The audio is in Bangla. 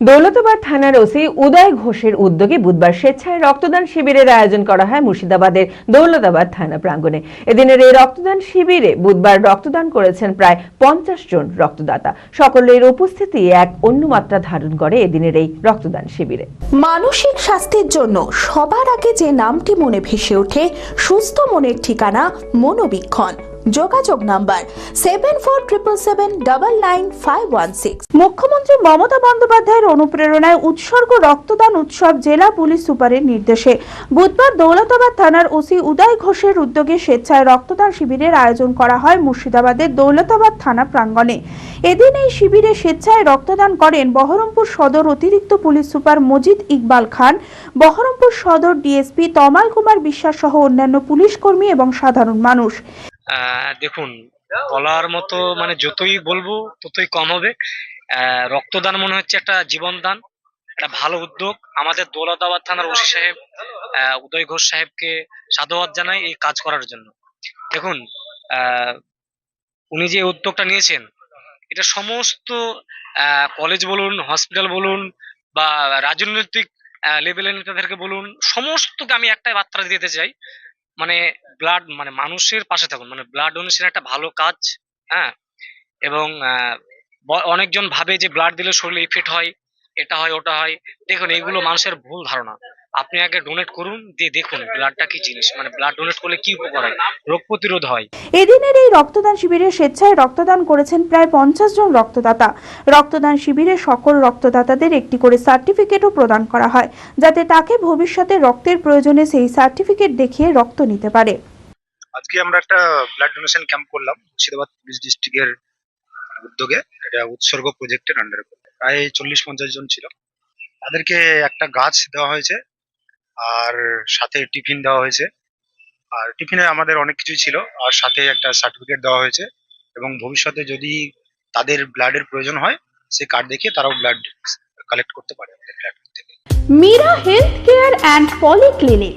দৌলতাবাদ থানার ওসি উদয় ঘোষের উদ্যোগে বুধবার স্বেচ্ছায় রক্তদান শিবিরের আয়োজন করা হয় মুর্শিদাবাদের দৌলতাবাদ থানা প্রাঙ্গণে। এদিনের এই রক্তদান শিবিরে বুধবার রক্তদান করেছেন প্রায় পঞ্চাশ জন রক্তদাতা। সকলের উপস্থিতি এক অন্য মাত্রা ধারণ করে এদিনের এই রক্তদান শিবিরে। মানসিক স্বাস্থ্যের জন্য সবার আগে যে নামটি মনে ভেসে ওঠে, সুস্থ মনের ঠিকানা মনোবীক্ষণ। যোগাযোগ number seven four triple seven double nine five one six মুখ্যমন্ত্রী মমতা বন্দ্যোপাধ্যায়ের অনুপ্রেরণায় উৎসর্গ রক্তদান উৎসব জেলা পুলিশ সুপারের নির্দেশে। বুধবার দৌলতাবাদ থানার ওসি উদয় ঘোষের উদ্যোগে স্বেচ্ছায় রক্তদান শিবিরের আয়োজন করা হয় মুর্শিদাবাদের দৌলতাবাদ থানা প্রাঙ্গণে। এদিন এই শিবিরে স্বেচ্ছায় রক্তদান করেন বহরমপুর সদর অতিরিক্ত পুলিশ সুপার মজিদ ইকবাল খান, বহরমপুর সদর ডিএসপি তমাল কুমার বিশ্বাস সহ অন্যান্য পুলিশ কর্মী এবং সাধারণ মানুষ। দেখুন বলার মতো মানে যতই বলব ততই কম হবে। রক্তদান মনে হচ্ছে একটা জীবনদান একটা ভালো উদ্যোগ। আমাদের দৌলতাবাদ থানার ওসি সাহেব উদয় ঘোষ সাহেবকে সাধুবাদ জানাই এই কাজ করার জন্য। দেখুন আহ, উনি যে উদ্যোগটা নিয়েছেন এটা সমস্ত কলেজ বলুন হসপিটাল বলুন বা রাজনৈতিক লেভেলের নেতাদেরকে বলুন সমস্তকে আমি একটাই বার্তা দিতে চাই। মানে ব্লাড মানে মানুষের পাশে থাকুন। মানে ব্লাড ডোনেশন একটা ভালো কাজ হ্যাঁ? এবং অনেকজন ভাবে যে ব্লাড দিলে শরীরে ইফেক্ট হয়, এটা হয়, ওটা হয়। দেখুন এগুলো মানুষের ভুল ধারণা। আপনি আগে ডোনেট করুন দিয়ে দেখুন ব্লাডটা কি জিনিস। মানে ব্লাড ডোনেট করলে কি উপকার হয়? রোগ প্রতিরোধ হয়। এদিনের এই রক্তদান শিবিরে স্বেচ্ছায় রক্তদান করেছেন প্রায় পঞ্চাশ জন রক্তদাতা। রক্তদান শিবিরে সকল রক্তদাতাদের একটি করে সার্টিফিকেটও প্রদান করা হয় যাতে তাকে ভবিষ্যতে রক্তের প্রয়োজনে সেই সার্টিফিকেট দেখিয়ে রক্ত নিতে পারে। আজকে আমরা একটা ব্লাড ডোনেশন ক্যাম্প করলাম মুর্শিদাবাদ পুলিশ ডিস্ট্রিক্টের উদ্যোগে। এটা উৎসর্গ প্রজেক্টের আন্ডারে প্রায় চল্লিশ পঞ্চাশ জন ছিল। তাদেরকে একটা গাছ দেওয়া হয়েছে। আর সাথে টিফিন দেওয়া হয়েছে। আর টিফিনে আমাদের অনেক কিছুই ছিল। আর সাথে একটা সার্টিফিকেট দেওয়া হয়েছে এবং ভবিষ্যতে যদি তাদের ব্লাডের প্রয়োজন হয়, সে কার্ড দেখিয়ে তারাও ব্লাড কালেক্ট করতে পারে আমাদের ব্লাড থেকে। Meera health care and polyclinic